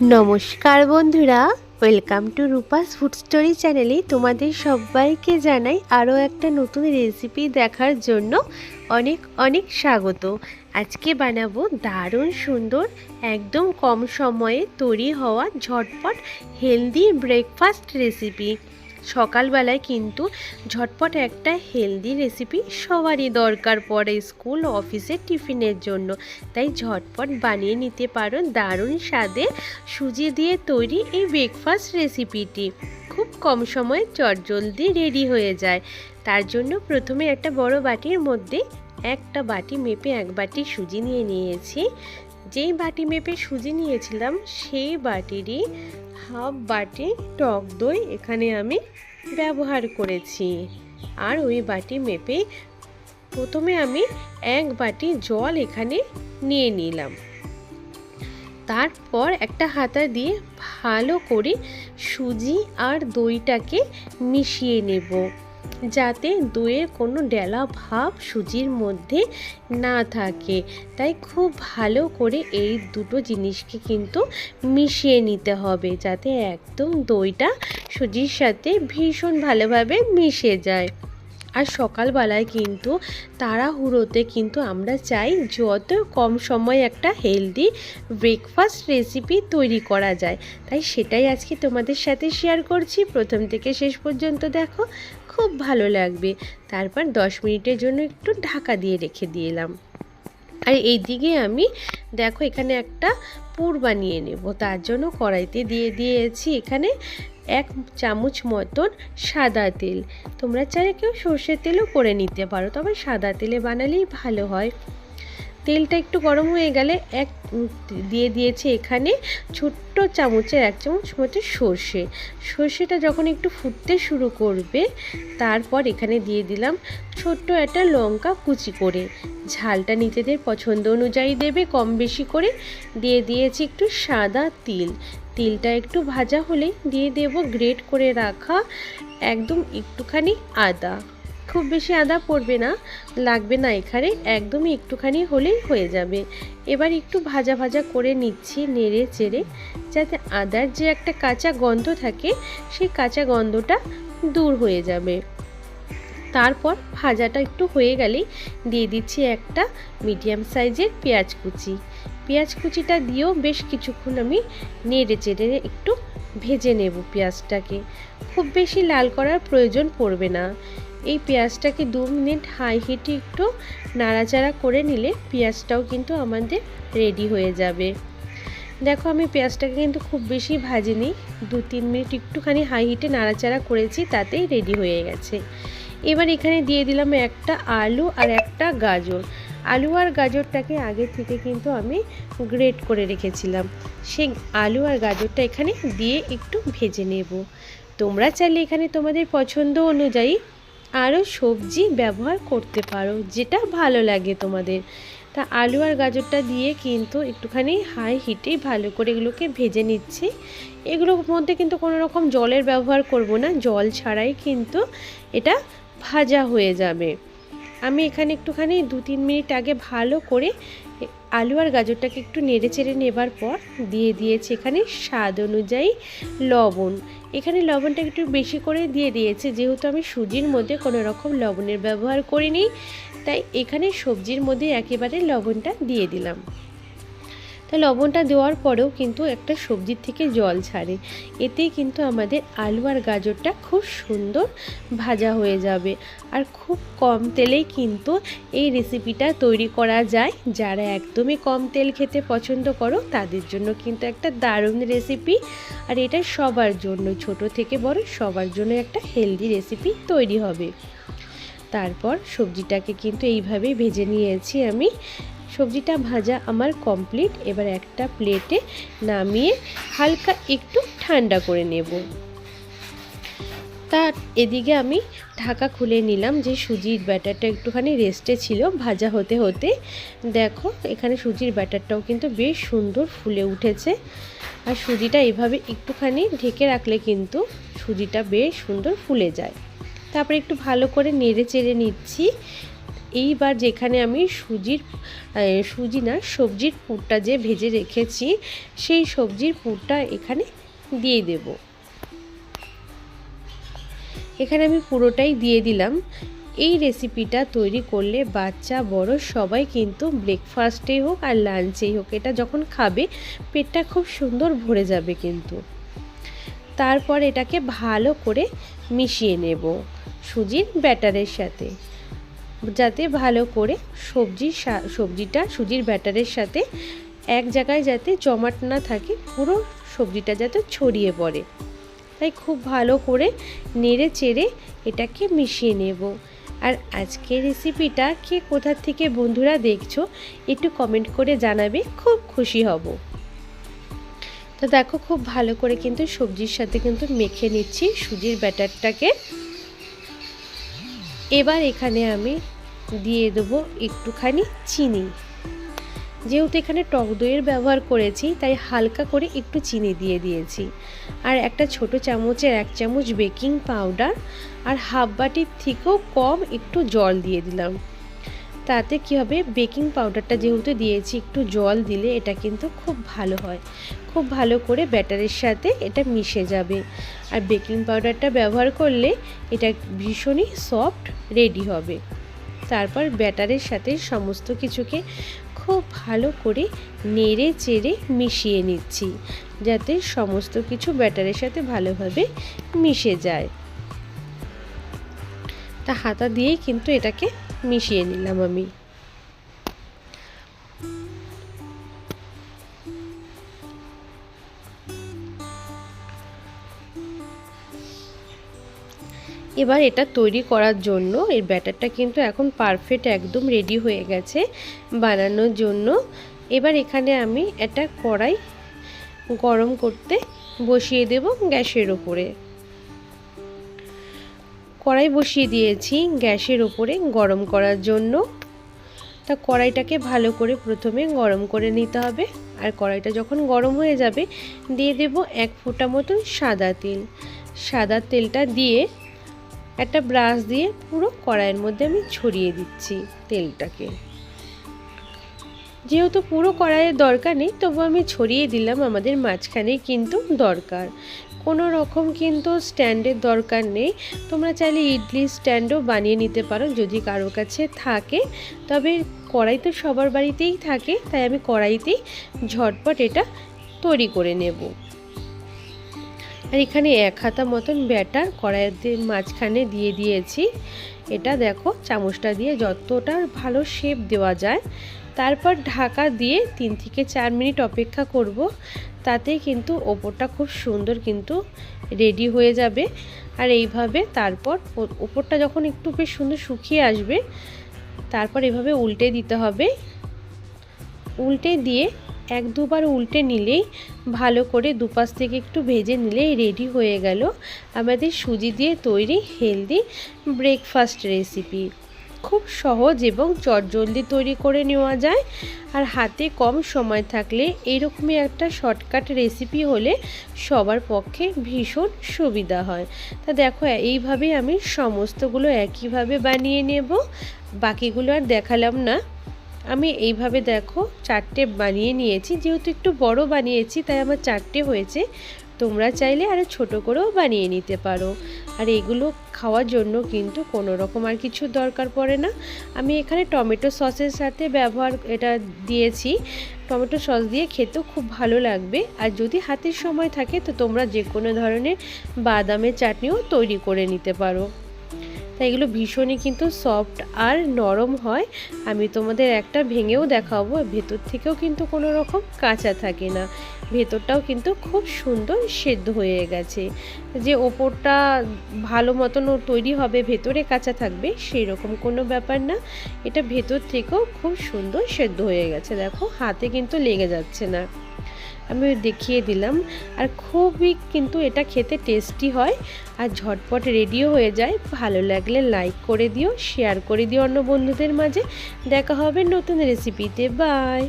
নমস্কার বন্ধুরা welcome to Rupa's food story চ্যানেলে তোমাদের সবাইকে জানাই আরও একটা নতুন রেসিপি দেখার জন্য অনেক অনেক স্বাগত। আজকে বানাবো দারুণ সুন্দর, একদম কম সময়ে তৈরি হওয়া ঝটপট হেলদি ব্রেকফাস্ট রেসিপি সকালবেলায় কিন্তু ঝটপট একটা হেলদি রেসিপি সবারই দরকার পড়ে স্কুল অফিসে টিফিনের জন্য। তাই ঝটপট বানিয়ে নিতে পারো দারুণ স্বাদে সুজি দিয়ে তৈরি এই ব্রেকফাস্ট রেসিপিটি খুব কম সময়ে চটজলদি রেডি হয়ে যায়। তার জন্য প্রথমে একটা বড় বাটির মধ্যে একটা বাটি মেপে এক বাটি সুজি নিয়ে নিয়েছি। যেই বাটি মেপে সুজি নিয়েছিলাম, সেই বাটিরই হাফ বাটি টক দই এখানে আমি ব্যবহার করেছি। আর ওই বাটি মেপে প্রথমে আমি এক বাটি জল এখানে নিয়ে নিলাম। তারপর একটা হাতা দিয়ে ভালো করে সুজি আর দইটাকে মিশিয়ে নেব। যাতে দইয়ের কোনো ডেলা ভাব সুজির মধ্যে না থাকে। তাই খুব ভালো করে এই দুটো জিনিসকে কিন্তু মিশিয়ে নিতে হবে, যাতে একদম দইটা সুজির সাথে ভীষণ ভালোভাবে মিশে যায়। আর সকালবেলায় কিন্তু তাড়াহুড়োতে কিন্তু আমরা চাই যত কম সময়ে একটা হেলদি ব্রেকফাস্ট রেসিপি তৈরি করা যায়। তাই সেটাই আজকে তোমাদের সাথে শেয়ার করছি। প্রথম থেকে শেষ পর্যন্ত দেখো। খুব ভালো লাগবে। তারপর দশ মিনিটের জন্য একটু ঢাকা দিয়ে রেখে দিলাম। আর এই দিকে আমি দেখো এখানে একটা পুর বানিয়ে নেব। তার জন্য কড়াইতে দিয়ে দিয়েছি এখানে এক চামচ মতন সাদা তেল। তোমরা চাইলে কেউ সর্ষের তেলও করে নিতে পারো, তবে সাদা তেলে বানালেই ভালো হয়। তেলটা একটু গরম হয়ে গেলে এক দিয়ে দিয়েছি এখানে ছোট্ট চামচের এক চামচ মতো সর্ষে। সর্ষেটা যখন একটু ফুটতে শুরু করবে, তারপর এখানে দিয়ে দিলাম ছোট্ট একটা লঙ্কা কুচি করে। ঝালটা নিজেদের পছন্দ অনুযায়ী দেবে, কম বেশি করে। দিয়ে দিয়েছি একটু সাদা তিল। তিলটা একটু ভাজা হলে দিয়ে দেব, গ্রেট করে রাখা একদম একটুখানি আদা। খুব বেশি আদা পড়বে না, লাগবে না এখানে, একদমই একটুখানি হলেই হয়ে যাবে। এবার একটু ভাজা ভাজা করে নিচ্ছি নেড়ে চেড়ে, যাতে আদার যে একটা কাঁচা গন্ধ থাকে, সেই কাঁচা গন্ধটা দূর হয়ে যাবে। তারপর ভাজাটা একটু হয়ে গেলেই দিয়ে দিচ্ছি একটা মিডিয়াম সাইজের পেঁয়াজ কুচি। পেঁয়াজ কুচিটা দিয়েও বেশ কিছুক্ষণ আমি নেড়ে চেড়ে একটু ভেজে নেব পেঁয়াজটাকে। খুব বেশি লাল করার প্রয়োজন পড়বে না। এই পেঁয়াজটাকে দু মিনিট হাই হিটে একটু নাড়াচাড়া করে নিলে পেঁয়াজটাও কিন্তু আমাদের রেডি হয়ে যাবে। দেখো আমি পেঁয়াজটাকে কিন্তু খুব বেশি ভাজিনি, দু তিন মিনিট একটুখানি হাই হিটে নাড়াচাড়া করেছি, তাতেই রেডি হয়ে গেছে। এবার এখানে দিয়ে দিলাম একটা আলু আর একটা গাজর। আলু আর গাজরটাকে আগে থেকে কিন্তু আমি গ্রেট করে রেখেছিলাম। সেই আলু আর গাজরটা এখানে দিয়ে একটু ভেজে নেব। তোমরা চাইলে এখানে তোমাদের পছন্দ অনুযায়ী আরও সবজি ব্যবহার করতে পারো, যেটা ভালো লাগে তোমাদের। তা আলু আর গাজরটা দিয়ে কিন্তু একটুখানি হাই হিটে ভালো করে এগুলোকে ভেজে নিচ্ছি। এগুলোর মধ্যে কিন্তু কোনো রকম জলের ব্যবহার করব না, জল ছাড়াই কিন্তু এটা ভাজা হয়ে যাবে। আমি এখানে একটুখানি দু তিন মিনিট আগে ভালো করে আলু আর গাজরটাকে একটু নেড়ে চেড়ে নেবার পর দিয়ে দিয়েছি এখানে স্বাদ অনুযায়ী লবণ। এখানে লবণটাকে একটু বেশি করে দিয়ে দিয়েছে, যেহেতু আমি সুজির মধ্যে কোনো রকম লবণের ব্যবহার করিনি, তাই এখানে সবজির মধ্যে একেবারে লবণটা দিয়ে দিলাম। তা লবণটা দেওয়ার পরেও কিন্তু একটা সবজির থেকে জল ছাড়ে। এতেই কিন্তু আমাদের আলু আর গাজরটা খুব সুন্দর ভাজা হয়ে যাবে। আর খুব কম তেলেই কিন্তু এই রেসিপিটা তৈরি করা যায়। যারা একদমই কম তেল খেতে পছন্দ করো, তাদের জন্য কিন্তু একটা দারুণ রেসিপি আর এটা সবার জন্য, ছোট থেকে বড় সবার জন্য একটা হেলদি রেসিপি তৈরি হবে। তারপর সবজিটাকে কিন্তু এইভাবেই ভেজে নিয়েছি আমি। সবজিটা ভাজা আমার কমপ্লিট এবার একটা প্লেটে নামিয়ে হালকা একটু ঠান্ডা করে নেব। তা এদিকে আমি ঢাকা খুলে নিলাম যে সুজির ব্যাটারটা একটুখানি রেস্টে ছিল ভাজা হতে হতে। দেখো, এখানে সুজির ব্যাটারটাও কিন্তু বেশ সুন্দর ফুলে উঠেছে। আর সুজিটা এভাবে একটুখানি ঢেকে রাখলে কিন্তু সুজিটা বেশ সুন্দর ফুলে যায়। তারপরে একটু ভালো করে নেড়ে চেড়ে নিচ্ছি। এইবার যেখানে আমি সুজির সুজি না, সবজির পুরটা যে ভেজে রেখেছি, সেই সবজির পুরটা এখানে দিয়ে দেব। এখানে আমি পুরোটাই দিয়ে দিলাম। এই রেসিপিটা তৈরি করলে বাচ্চা, বড় সবাই কিন্তু ব্রেকফাস্টেই হোক আর লাঞ্চেই হোক, এটা যখন খাবে, পেটটা খুব সুন্দর ভরে যাবে কিন্তু। তারপর এটাকে ভালো করে মিশিয়ে নেব সুজির ব্যাটারের সাথে। যাতে ভালো করে সবজি সবজিটা সুজির ব্যাটারের সাথে এক জায়গায় যাতে জমাট না থাকে, পুরো সবজিটা যাতে ছড়িয়ে পড়ে। তাই খুব ভালো করে নেড়ে চেড়ে এটাকে মিশিয়ে নেব। আর আজকের রেসিপিটা কে কোথার থেকে বন্ধুরা দেখছ, একটু কমেন্ট করে জানাবে, খুব খুশি হব। তো দেখো, খুব ভালো করে কিন্তু সবজির সাথে কিন্তু মেখে নিচ্ছি সুজির ব্যাটারটাকে। এবার এখানে আমি দিয়ে দেবো একটুখানি চিনি। যেহেতু এখানে টক দইয়ের ব্যবহার করেছি, তাই হালকা করে একটু চিনি দিয়ে দিয়েছি। আর একটা ছোট চামচের এক চামচ বেকিং পাউডার আর হাফ বাটির থেকেও কম একটু জল দিয়ে দিলাম। তাতে কী হবে, বেকিং পাউডারটা যেহেতু দিয়েছি, একটু জল দিলে এটা কিন্তু খুব ভালো হয়। খুব ভালো করে ব্যাটারের সাথে এটা মিশে যাবে। আর বেকিং পাউডারটা ব্যবহার করলে এটা ভীষণই সফট, রেডি হবে। তারপর ব্যাটারের সাথে সমস্ত কিছুকে খুব ভালো করে নেড়ে চেড়ে মিশিয়ে নিচ্ছি, যাতে সমস্ত কিছু ব্যাটারের সাথে ভালোভাবে মিশে যায়। তা হাতা দিয়েই কিন্তু এটাকে মিশিয়ে নিলাম আমি। এবার এটা তৈরি করার জন্য, এর ব্যাটারটা কিন্তু এখন পারফেক্ট একদম রেডি হয়ে গেছে বানানোর জন্য। এবার এখানে আমি একটা কড়াই গরম করতে বসিয়ে দেব গ্যাসের ওপরে। কড়াই বসিয়ে দিয়েছি গ্যাসের ওপরে গরম করার জন্য। তা কড়াইটাকে ভালো করে প্রথমে গরম করে নিতে হবে। আর কড়াইটা যখন গরম হয়ে যাবে, দিয়ে দেব এক ফোঁটা মতন সাদা তেল। সাদা তেলটা দিয়ে একটা ব্রাশ দিয়ে পুরো কড়াইয়ের মধ্যে আমি ছড়িয়ে দিচ্ছি তেলটাকে। যেহেতু পুরো কড়াইয়ের দরকার নেই, তবু আমি ছড়িয়ে দিলাম আমাদের মাঝখানে কিন্তু দরকার। কোনো রকম কিন্তু স্ট্যান্ডের দরকার নেই। তোমরা চাইলে ইডলি স্ট্যান্ডও বানিয়ে নিতে পারো যদি কারোর কাছে থাকে। তবে কড়াই তো সবার বাড়িতেই থাকে, তাই আমি কড়াইতেই ঝটপট এটা তৈরি করে নেব। আর এখানে এক হাতা মতন ব্যাটার কড়াইয়ের মাঝখানে দিয়ে দিয়েছি। এটা দেখো, চামচটা দিয়ে যতটা ভালো শেপ দেওয়া যায়। তারপর ঢাকা দিয়ে তিন থেকে চার মিনিট অপেক্ষা করব। তাতে কিন্তু ওপরটা খুব সুন্দর কিন্তু রেডি হয়ে যাবে। আর এইভাবে তারপর ওপরটা যখন একটু বেশ সুন্দর শুকিয়ে আসবে, তারপর এভাবে উল্টে দিতে হবে। উল্টে দিয়ে এক দুবার উল্টে নিলেই ভালো করে দুপাশ থেকে একটু ভেজে নিলেই রেডি হয়ে গেল আমাদের সুজি দিয়ে তৈরি হেলদি ব্রেকফাস্ট রেসিপি। খুব সহজ এবং চটজলদি তৈরি করে নেওয়া যায় আর হাতে কম সময় থাকলে এরকমই একটা শর্টকাট রেসিপি হলে সবার পক্ষে ভীষণ সুবিধা হয়। তা দেখো, এইভাবেই আমি সমস্তগুলো একইভাবে বানিয়ে নেব। বাকিগুলো আর দেখালাম না। আমি এইভাবে দেখো চারটে বানিয়ে নিয়েছি। যেহেতু একটু বড় বানিয়েছি, তাই আমার চারটে হয়েছে। তোমরা চাইলে আরও ছোট করেও বানিয়ে নিতে পারো। আর এগুলো খাওয়ার জন্য কিন্তু কোনো রকম আর কিছু দরকার পড়ে না। আমি এখানে টমেটো সসের সাথে ব্যবহার এটা দিয়েছি। টমেটো সস দিয়ে খেতেও খুব ভালো লাগবে। আর যদি হাতের সময় থাকে, তো তোমরা যে কোনো ধরনের বাদামের চাটনিও তৈরি করে নিতে পারো। তাই এগুলো ভীষণই কিন্তু সফট আর নরম হয়। আমি তোমাদের একটা ভেঙেও দেখাবো ভেতর থেকেও কিন্তু কোনো রকম কাঁচা থাকে না। ভেতরটাও কিন্তু খুব সুন্দর সেদ্ধ হয়ে গেছে। যে ওপরটা ভালো মতন তৈরি হবে, ভেতরে কাঁচা থাকবে সেই রকম কোনো ব্যাপার না। এটা ভেতর থেকেও খুব সুন্দর সেদ্ধ হয়ে গেছে। দেখো, হাতে কিন্তু লেগে যাচ্ছে না। আমি দেখিয়ে দিলাম। আর খুবই কিন্তু এটা খেতে টেস্টি হয়। আর ঝটপট রেডিও হয়ে যায়। ভালো লাগলে লাইক করে দিও শেয়ার করে দিও অন্য বন্ধুদের মাঝে। দেখা হবে নতুন রেসিপিতে বাই